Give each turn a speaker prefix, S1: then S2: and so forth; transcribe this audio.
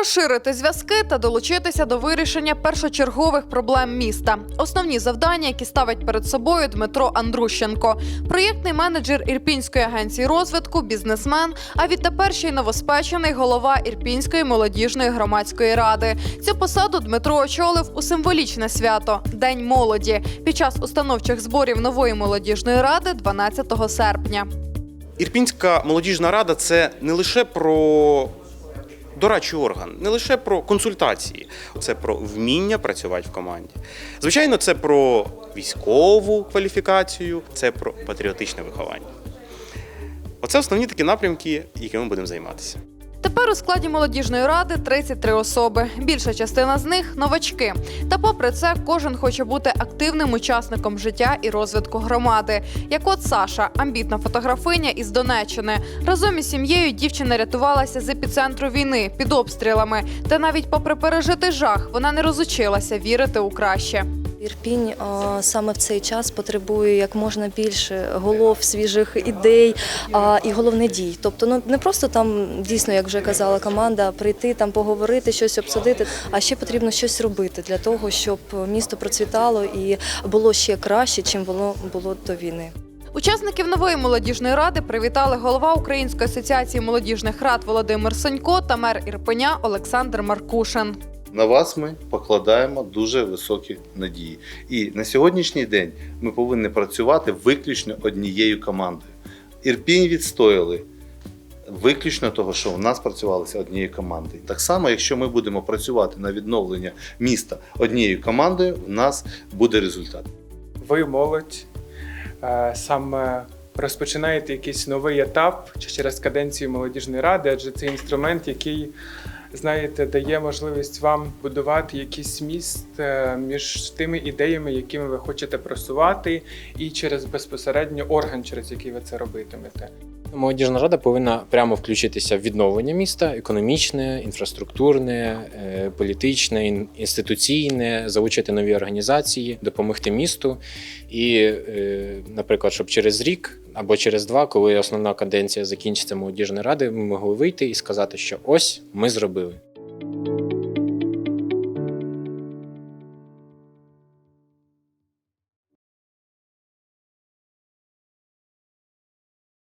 S1: розширити зв'язки та долучитися до вирішення першочергових проблем міста. Основні завдання, які ставить перед собою Дмитро Андрущенко, проєктний менеджер Ірпінської агенції розвитку, бізнесмен, а відтепер ще й новоспечений голова Ірпінської молодіжної громадської ради. Цю посаду Дмитро очолив у символічне свято День молоді під час установчих зборів нової молодіжної ради 12 серпня.
S2: Ірпінська молодіжна рада це не лише про дорадчий орган, не лише про консультації, це про вміння працювати в команді. Звичайно, це про військову кваліфікацію, це про патріотичне виховання. Оце основні такі напрямки, якими ми будемо займатися.
S1: Тепер у складі молодіжної ради 33 особи. Більша частина з них новачки. Та попри це, кожен хоче бути активним учасником життя і розвитку громади. Як от Саша, амбітна фотографиня із Донеччини. Разом із сім'єю дівчина рятувалася з епіцентру війни під обстрілами. Та навіть попри пережитий жах, вона не розучилася вірити у краще.
S3: Ірпінь саме в цей час потребує як можна більше голов, свіжих ідей і головне дій. Тобто, ну не просто там дійсно, як вже казала команда, прийти там поговорити, щось обсудити, а ще потрібно щось робити для того, щоб місто процвітало і було ще краще, чим воно було до війни.
S1: Учасників нової молодіжної ради привітали голова Української асоціації молодіжних рад Володимир Сонько та мер Ірпеня Олександр Маркушин.
S4: На вас ми покладаємо дуже високі надії. І на сьогоднішній день ми повинні працювати виключно однією командою. Ірпінь відстояли виключно того, що в нас працювалося однією командою. Так само, якщо ми будемо працювати на відновлення міста однією командою, в нас буде результат.
S5: ви молодь е, саме розпочинаєте якийсь новий етап через каденцію молодіжної ради, адже це інструмент, який, знаєте, дає можливість вам будувати якийсь міст е, між тими ідеями, якими ви хочете просувати, і через безпосередньо орган, через який ви це робитимете.
S6: Молодіжна рада повинна прямо включитися в відновлення міста: економічне, інфраструктурне, е, політичне, інституційне, залучити нові організації, допомогти місту. І, е, наприклад, щоб через рік або через два, коли основна каденція закінчиться молодіжної ради, ми могли вийти і сказати, що ось ми зробили.